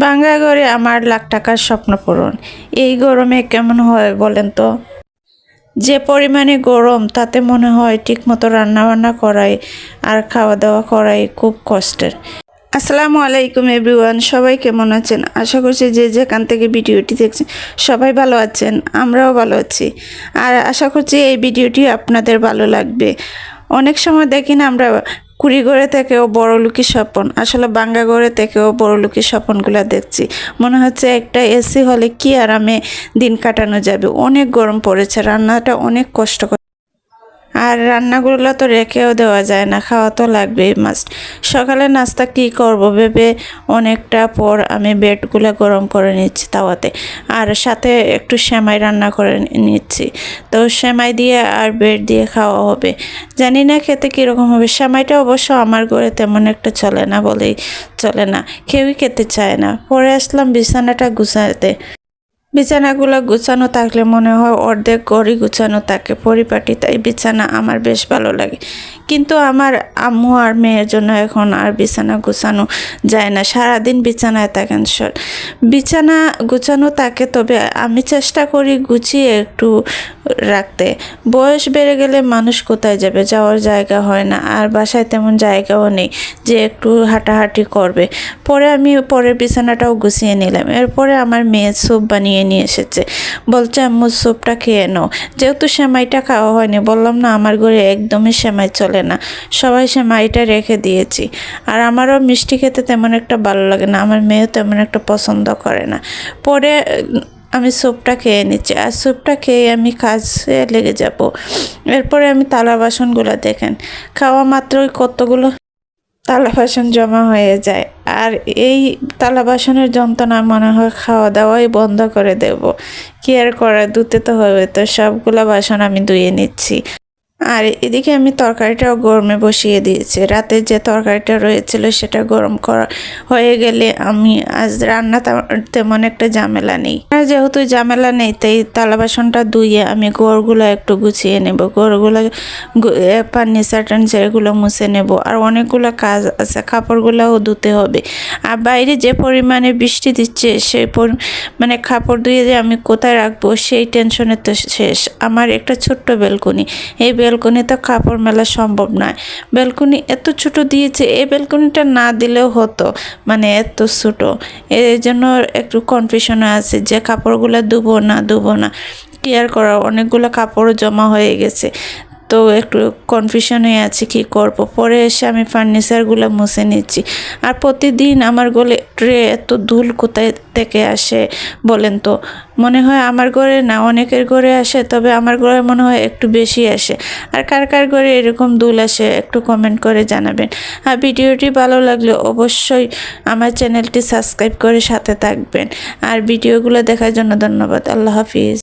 বাংলা ঘরে আমার লাখ টাকার স্বপ্ন পূরণ। এই গরমে কেমন হয় বলেন তো? যে পরিমাণে গরম, তাতে মনে হয় ঠিকমতো রান্নাবান্না করাই আর খাওয়া দাওয়া করাই খুব কষ্টের। আসসালামু আলাইকুম এভরিওয়ান, সবাই কেমন আছেন? আশা করছি যে যেখান থেকে ভিডিওটি দেখছেন, সবাই ভালো আছেন, আমরাও ভালো আছি। আর আশা করছি এই ভিডিওটি আপনাদের ভালো লাগবে। অনেক সময় দেখি না, আমরা কুড়িঘরে থেকেও বড় লুকি স্বপন। আসলে বাঙ্গাগড়ে থেকেও বড় লুকি স্বপনগুলো দেখছি। মনে হচ্ছে একটা এসি হলে কি আরামে দিন কাটানো যাবে। অনেক গরম পড়েছে, রান্নাটা অনেক কষ্ট আর রান্নাগুলো তো রেখেও দেওয়া যায় না, খাওয়া তো লাগবেই মাস্ট সকালে নাস্তা কি করব ভেবে অনেকটা পর আমি বেডগুলো গরম করে নিচ্ছি তাওয়াতে। আর সাথে একটু সেমাই রান্না করে নিচ্ছি। তো সেমাই দিয়ে আর বেড দিয়ে খাওয়া হবে। জানি না খেতে কীরকম হবে। সেমাইটা অবশ্য আমার ঘরে তেমন একটা চলে না বলেই চলে না। কেউই খেতে চায় না। পরে আসলাম বিছানাটা গুছাতে। বিছানাগুলো গুছানো থাকলে মনে হয় অর্ধেক গড়ি গুছানো থাকে পরিপাটি, তাই বিছানা আমার বেশ ভালো লাগে। কিন্তু আমার আম্মু আর মেয়ের জন্য এখন আর বিছানা গুছানো যায় না। সারাদিন বিছানায় থাকেন সর। বিছানা গুছানো থাকে, তবে আমি চেষ্টা করি গুছিয়ে একটু রাখতে। বয়স বেড়ে গেলে মানুষ কোথায় যাবে? যাওয়ার জায়গা হয় না, আর বাসায় তেমন জায়গাও নেই যে একটু হাঁটাহাঁটি করবে। পরে আমি পরের বিছানাটাও গুছিয়ে নিলাম। এরপরে আমার মেয়ে স্যুপ বানিয়ে নিয়ে এসেছে। বলছে, আম্মু, স্যুপটা খেয়ে নাও। যেহেতু সেমাইটা খাওয়া হয়নি, বললাম, না, আমার ঘরে একদমই সেমাই চলে না। সবাই সেমাইটা রেখে দিয়েছি। আর আমারও মিষ্টি খেতে তেমন একটা ভালো লাগে না, আমার মেয়েও তেমন একটা পছন্দ করে না। পরে, আমি স্যুপটা খেয়ে নিচ্ছি। আর স্যুপটা খেয়ে আমি কাজে লেগে যাব। এরপরে আমি তালা বাসনগুলো দেখেন। খাওয়া মাত্রই কতগুলো তালা বাসন জমা হয়ে যায়। আর এই তালা বাসনের যন্ত্রণা মনে হয় খাওয়া দাওয়াই বন্ধ করে দেব। কি আর করা ধুতে তো হবে তো, সবগুলো বাসন আমি ধুয়ে নিচ্ছি। আর এদিকে আমি তরকারিটাও গরমে বসিয়ে দিয়েছি। রাতে যে তরকারিটা রয়েছিল সেটা গরম করা হয়ে গেলে আমি আজ রান্না তেমন একটা ঝামেলা নেই। আর যেহেতু ঝামেলা নেই, তাই তালা বাসনটা ধুয়ে আমি গোড়গুলো একটু গুছিয়ে নেব। গোড়গুলো ফার্নিচার টার্নিচার এগুলো মুছে নেব। আর অনেকগুলো কাজ আছে, কাপড়গুলোও ধুতে হবে। আর বাইরে যে পরিমাণে বৃষ্টি দিচ্ছে সেই মানে কাপড় ধুয়ে যে আমি কোথায় রাখব, সেই টেনশনে তো শেষ। আমার একটা ছোট্ট বেলকনি এই বেলকনিতে কাপড় মেলা সম্ভব নয়। ব্যালকনি এত ছোট দিয়েছে, এই ব্যালকনিটা না দিলেও হতো মানে এত ছোট। এই জন্য একটু কনফিউশনে আছে যে কাপড়গুলো ধুবো না ধুবো না। কেয়ার করা অনেকগুলো কাপড় জমা হয়ে গেছে। তো একটু কনফিউশন হয়ে আছি, কি করব? পরে এসে আমি ফার্নিচারগুলো মুছে নিচ্ছি। আর প্রতিদিন আমার গলে ট্রে এত ধুল কোথায় থেকে আসে বলেন তো? মনে হয় আমার ঘরে না, অনেকের ঘরে আসে, তবে আমার ঘরে মনে হয় একটু বেশি আসে। আর কার কার ঘরে এরকম দুল আসে একটু কমেন্ট করে জানাবেন। আর ভিডিওটি ভালো লাগলে অবশ্যই আমার চ্যানেলটি সাবস্ক্রাইব করে সাথে থাকবেন। আর ভিডিওগুলো দেখার জন্য ধন্যবাদ। আল্লাহ হাফিজ।